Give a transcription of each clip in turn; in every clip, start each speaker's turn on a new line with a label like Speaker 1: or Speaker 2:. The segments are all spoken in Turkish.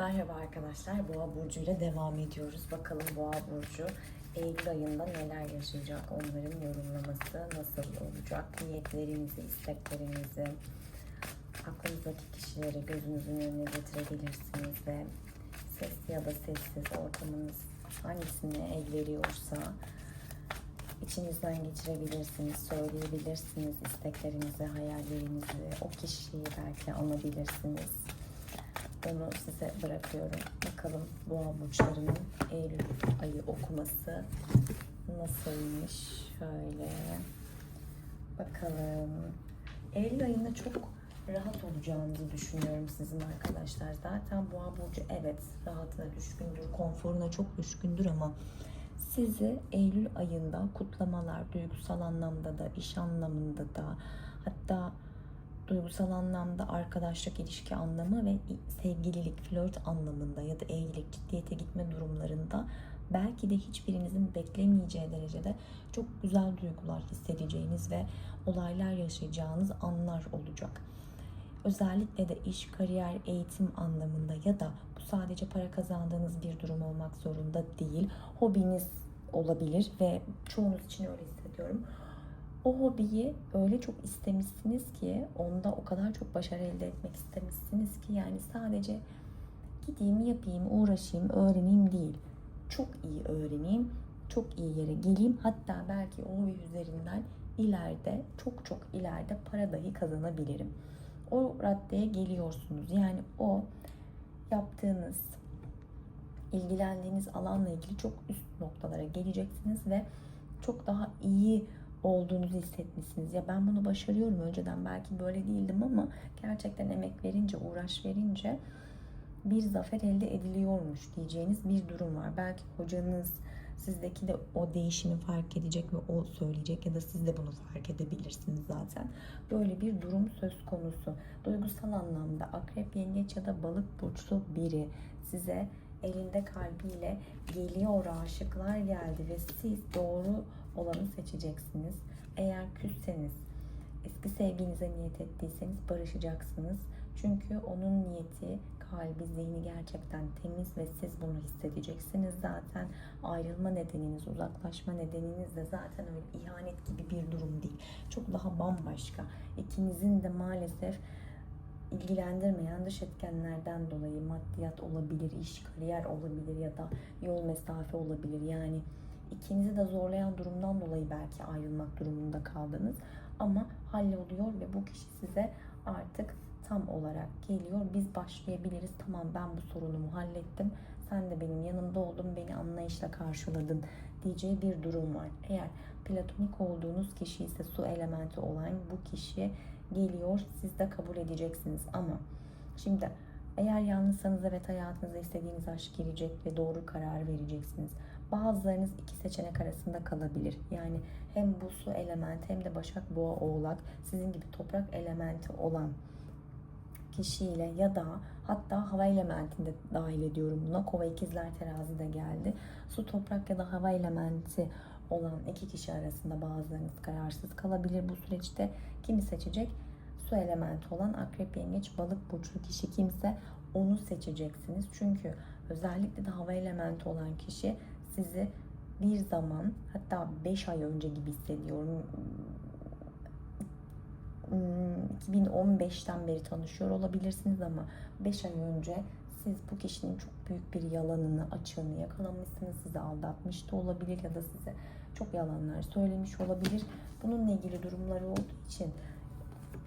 Speaker 1: Merhaba arkadaşlar. Boğa burcu ile devam ediyoruz. Bakalım Boğa burcu Eylül ayında neler yaşayacak? Onların yorumlaması nasıl olacak? Niyetlerinizi, isteklerinizi, aklınızdaki kişileri gözünüzün önüne getirebilirsiniz ve sesli ya da sessiz ortamınız hangisine el içinizden geçirebilirsiniz, söyleyebilirsiniz isteklerinizi, hayallerinizi, o kişiyi belki anabilirsiniz. Onu size bırakıyorum. Bakalım boğa burçlarının Eylül ayı okuması nasılmış? Şöyle bakalım. Eylül ayında çok rahat olacağınızı düşünüyorum sizin arkadaşlar. Zaten boğa burcu evet rahatına düşkündür, konforuna çok düşkündür ama sizi Eylül ayında kutlamalar, duygusal anlamda da, iş anlamında da hatta duygusal anlamda arkadaşlık ilişki anlamı ve sevgililik, flört anlamında ya da evlilik, ciddiyete gitme durumlarında belki de hiçbirinizin beklemeyeceği derecede çok güzel duygular hissedeceğiniz ve olaylar yaşayacağınız anlar olacak. Özellikle de iş, kariyer, eğitim anlamında ya da bu sadece para kazandığınız bir durum olmak zorunda değil. Hobiniz olabilir ve çoğunuz için öyle hissediyorum o hobiyi öyle çok istemişsiniz ki onda o kadar çok başarı elde etmek istemişsiniz ki yani sadece gideyim yapayım uğraşayım öğreneyim değil. Çok iyi öğreneyim çok iyi yere geleyim. Hatta belki o hobi üzerinden ileride çok çok ileride para dahi kazanabilirim. O raddeye geliyorsunuz. Yani o yaptığınız ilgilendiğiniz alanla ilgili çok üst noktalara geleceksiniz ve çok daha iyi olduğunuzu hissetmişsiniz. Ya ben bunu başarıyorum önceden belki böyle değildim ama gerçekten emek verince, uğraş verince bir zafer elde ediliyormuş diyeceğiniz bir durum var. Belki hocanız sizdeki de o değişimi fark edecek ve o söyleyecek ya da siz de bunu fark edebilirsiniz zaten. Böyle bir durum söz konusu. Duygusal anlamda akrep, yengeç ya da balık burçlu biri size elinde kalbiyle geliyor aşıklar geldi ve siz doğru olanı seçeceksiniz. Eğer küsseniz, eski sevginize niyet ettiyseniz barışacaksınız. Çünkü onun niyeti, kalbi, zihni gerçekten temiz ve siz bunu hissedeceksiniz zaten. Ayrılma nedeniniz, uzaklaşma nedeniniz de zaten öyle ihanet gibi bir durum değil. Çok daha bambaşka. İkinizin de maalesef ilgilendirmeyen dış etkenlerden dolayı maddiyat olabilir, iş, kariyer olabilir ya da yol mesafe olabilir. Yani ikinizi de zorlayan durumdan dolayı belki ayrılmak durumunda kaldınız. Ama halloluyor ve bu kişi size artık tam olarak geliyor. Biz başlayabiliriz. Tamam ben bu sorunumu hallettim. Sen de benim yanımda oldun, beni anlayışla karşıladın diyeceği bir durum var. Eğer platonik olduğunuz kişi ise su elementi olan bu kişi geliyor. Siz de kabul edeceksiniz ama şimdi eğer yalnızsanız evet hayatınıza istediğiniz aşk gelecek ve doğru karar vereceksiniz. Bazılarınız iki seçenek arasında kalabilir. Yani hem bu su elementi hem de Başak Boğa Oğlak sizin gibi toprak elementi olan kişiyle ya da hatta hava elementinde dahil ediyorum buna. Kova ikizler terazi de geldi. Su, toprak ya da hava elementi olan iki kişi arasında bazılarınız kararsız kalabilir bu süreçte. Kimi seçecek? Su elementi olan akrep, yengeç, balık burçlu kişi kimse onu seçeceksiniz. Çünkü özellikle de hava elementi olan kişi sizi bir zaman hatta 5 ay önce gibi hissediyorum 2015'ten hmm, beri tanışıyor olabilirsiniz ama 5 ay önce siz bu kişinin çok büyük bir yalanını, açığını yakalamışsınız. Sizi aldatmış da olabilir ya da size çok yalanlar söylemiş olabilir. Bununla ilgili durumları olduğu için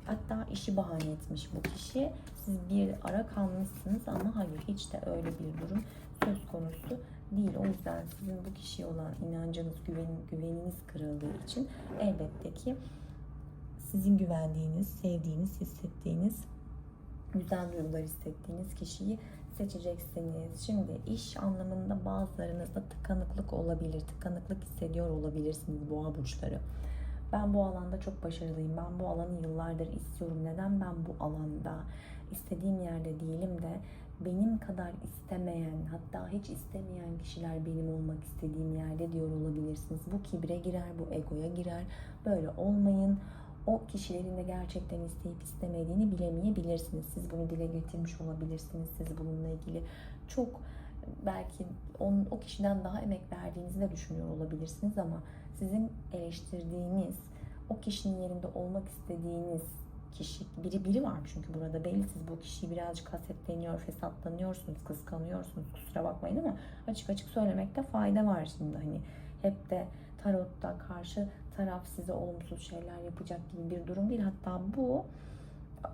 Speaker 1: hatta işi bahane etmiş bu kişi. Siz bir ara kalmışsınız ama hayır hiç de öyle bir durum söz konusu değil. O yüzden sizin bu kişiye olan inancınız, güven, güveniniz kırıldığı için elbette ki sizin güvendiğiniz, sevdiğiniz, hissettiğiniz, güzel duygular hissettiğiniz kişiyi seçeceksiniz. Şimdi iş anlamında bazılarınızda tıkanıklık olabilir. Tıkanıklık hissediyor olabilirsiniz boğa burçları. Ben bu alanda çok başarılıyım. Ben bu alanı yıllardır istiyorum. Neden ben bu alanda istediğim yerde değilim de benim kadar istemeyen hatta hiç istemeyen kişiler benim olmak istediğim yerde diyor olabilirsiniz. Bu kibre girer, bu egoya girer. Böyle olmayın. o kişilerin de gerçekten isteyip istemediğini bilemeyebilirsiniz. Siz bunu dile getirmiş olabilirsiniz. Siz bununla ilgili çok belki onun, o kişiden daha emek verdiğinizi de düşünüyor olabilirsiniz ama sizin eleştirdiğiniz, o kişinin yerinde olmak istediğiniz kişi, biri biri var çünkü burada belli siz bu kişiyi birazcık hasetleniyor, fesatlanıyorsunuz, kıskanıyorsunuz kusura bakmayın ama açık açık söylemekte fayda var şimdi hani hep de tarotta karşı taraf size olumsuz şeyler yapacak gibi bir durum değil. Hatta bu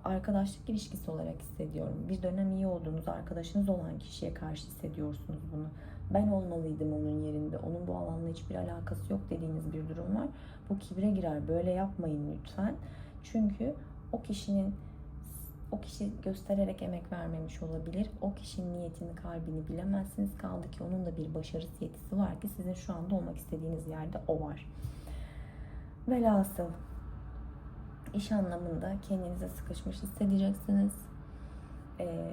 Speaker 1: arkadaşlık ilişkisi olarak hissediyorum. Bir dönem iyi olduğunuz arkadaşınız olan kişiye karşı hissediyorsunuz bunu. Ben olmalıydım onun yerinde. Onun bu alanla hiçbir alakası yok dediğiniz bir durum var. Bu kibre girer. Böyle yapmayın lütfen. Çünkü o kişinin o kişi göstererek emek vermemiş olabilir. O kişinin niyetini, kalbini bilemezsiniz. Kaldı ki onun da bir başarısı yetisi var ki sizin şu anda olmak istediğiniz yerde o var. Velhasıl iş anlamında kendinize sıkışmış hissedeceksiniz. Ee,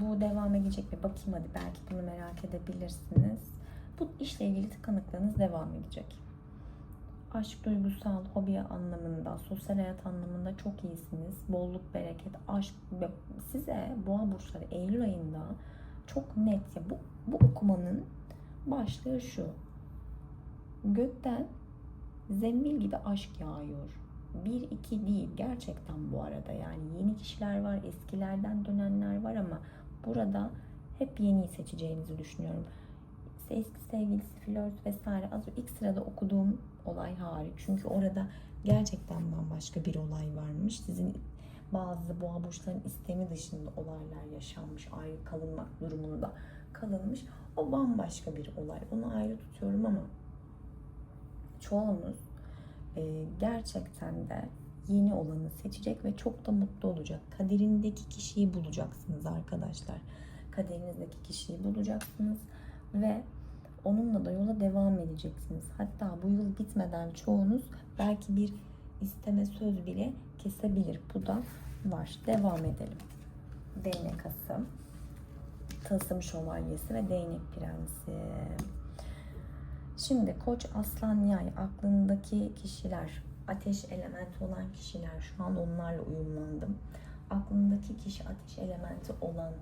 Speaker 1: bu devam edecek mi? Bakayım hadi belki bunu merak edebilirsiniz. Bu işle ilgili tıkanıklığınız devam edecek. Aşk, duygusal, hobi anlamında, sosyal hayat anlamında çok iyisiniz. Bolluk, bereket, aşk size boğa burçları Eylül ayında çok net ya bu, bu okumanın başlığı şu. Gökten zembil gibi aşk yağıyor. Bir iki değil gerçekten bu arada yani yeni kişiler var eskilerden dönenler var ama burada hep yeniyi seçeceğinizi düşünüyorum. Eski sevgilisi, flört vesaire az ilk sırada okuduğum olay hariç. Çünkü orada gerçekten bambaşka bir olay varmış. Sizin bazı boğa burçların istemi dışında olaylar yaşanmış. Ayrı kalınmak durumunda kalınmış. O bambaşka bir olay. Onu ayrı tutuyorum ama çoğunuz e, gerçekten de yeni olanı seçecek ve çok da mutlu olacak. Kaderindeki kişiyi bulacaksınız arkadaşlar. Kaderinizdeki kişiyi bulacaksınız ve onunla da yola devam edeceksiniz. Hatta bu yıl bitmeden çoğunuz belki bir isteme söz bile kesebilir. Bu da var. Devam edelim. Değnek ası, tılsım şövalyesi ve değnek prensi. Şimdi koç aslan yay aklındaki kişiler ateş elementi olan kişiler şu an onlarla uyumlandım. Aklındaki kişi ateş elementi olan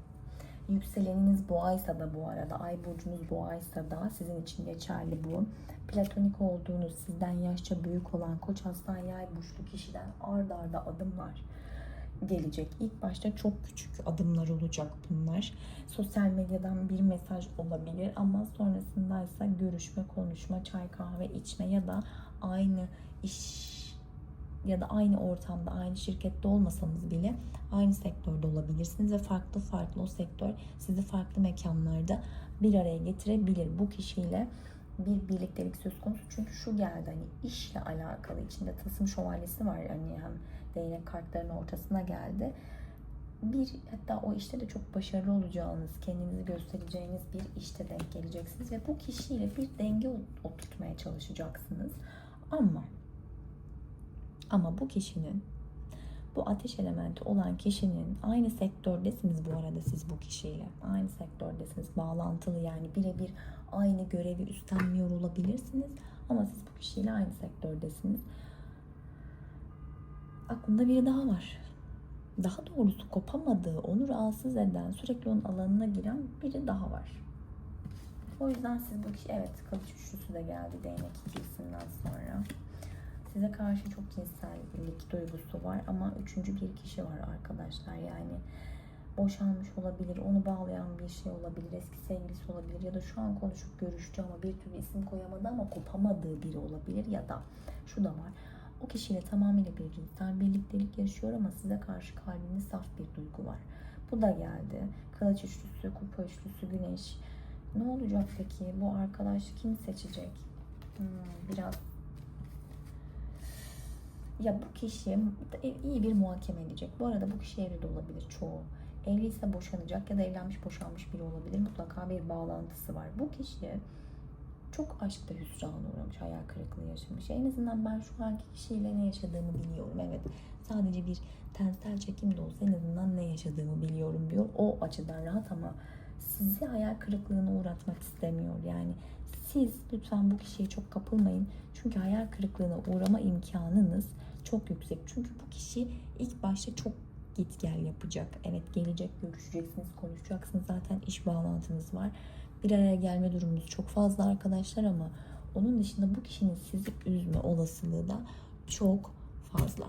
Speaker 1: yükseleniniz boğaysa da bu arada ay burcunuz boğaysa da sizin için geçerli bu. Platonik olduğunuz sizden yaşça büyük olan koç aslan yay burçlu kişiden ard arda adımlar gelecek. İlk başta çok küçük adımlar olacak bunlar. Sosyal medyadan bir mesaj olabilir ama sonrasında ise görüşme, konuşma, çay kahve içme ya da aynı iş ya da aynı ortamda, aynı şirkette olmasanız bile aynı sektörde olabilirsiniz ve farklı farklı o sektör sizi farklı mekanlarda bir araya getirebilir. Bu kişiyle bir birliktelik söz konusu. Çünkü şu geldi hani işle alakalı içinde tılsım şövalyesi var hani hem değnek kartlarının ortasına geldi. Bir hatta o işte de çok başarılı olacağınız, kendinizi göstereceğiniz bir işte denk geleceksiniz ve bu kişiyle bir denge oturtmaya çalışacaksınız. Ama ama bu kişinin bu ateş elementi olan kişinin aynı sektördesiniz bu arada siz bu kişiyle. Aynı sektördesiniz. Bağlantılı yani birebir aynı görevi üstlenmiyor olabilirsiniz. Ama siz bu kişiyle aynı sektördesiniz. Aklında biri daha var. Daha doğrusu kopamadığı, onu rahatsız eden, sürekli onun alanına giren biri daha var. O yüzden siz bu kişi, evet kılıç üçlüsü de geldi değnek ikilisinden sonra. Size karşı çok cinsellik duygusu var ama üçüncü bir kişi var arkadaşlar. Yani boşanmış olabilir, onu bağlayan bir şey olabilir, eski sevgilisi olabilir ya da şu an konuşup görüştü ama bir türlü isim koyamadı ama kopamadığı biri olabilir ya da şu da var. O kişiyle tamamıyla bir cinsel birliktelik yaşıyor ama size karşı kalbinde saf bir duygu var. Bu da geldi. Kılıç üçlüsü, kupa üçlüsü, güneş. Ne olacak peki? Bu arkadaş kim seçecek? Hmm, biraz ya bu kişi iyi bir muhakeme edecek. Bu arada bu kişi evli de olabilir çoğu. Evliyse boşanacak ya da evlenmiş boşanmış biri olabilir. Mutlaka bir bağlantısı var. Bu kişi çok aşkta hüsrana uğramış, hayal kırıklığı yaşamış. En azından ben şu anki kişiyle ne yaşadığımı biliyorum. Evet sadece bir tensel çekim de olsa en azından ne yaşadığımı biliyorum diyor. O açıdan rahat ama sizi hayal kırıklığına uğratmak istemiyor. Yani siz lütfen bu kişiye çok kapılmayın. Çünkü hayal kırıklığına uğrama imkanınız çok yüksek. Çünkü bu kişi ilk başta çok git gel yapacak. Evet gelecek, görüşeceksiniz, konuşacaksınız. Zaten iş bağlantınız var. Bir araya gelme durumunuz çok fazla arkadaşlar ama onun dışında bu kişinin sizi üzme olasılığı da çok fazla.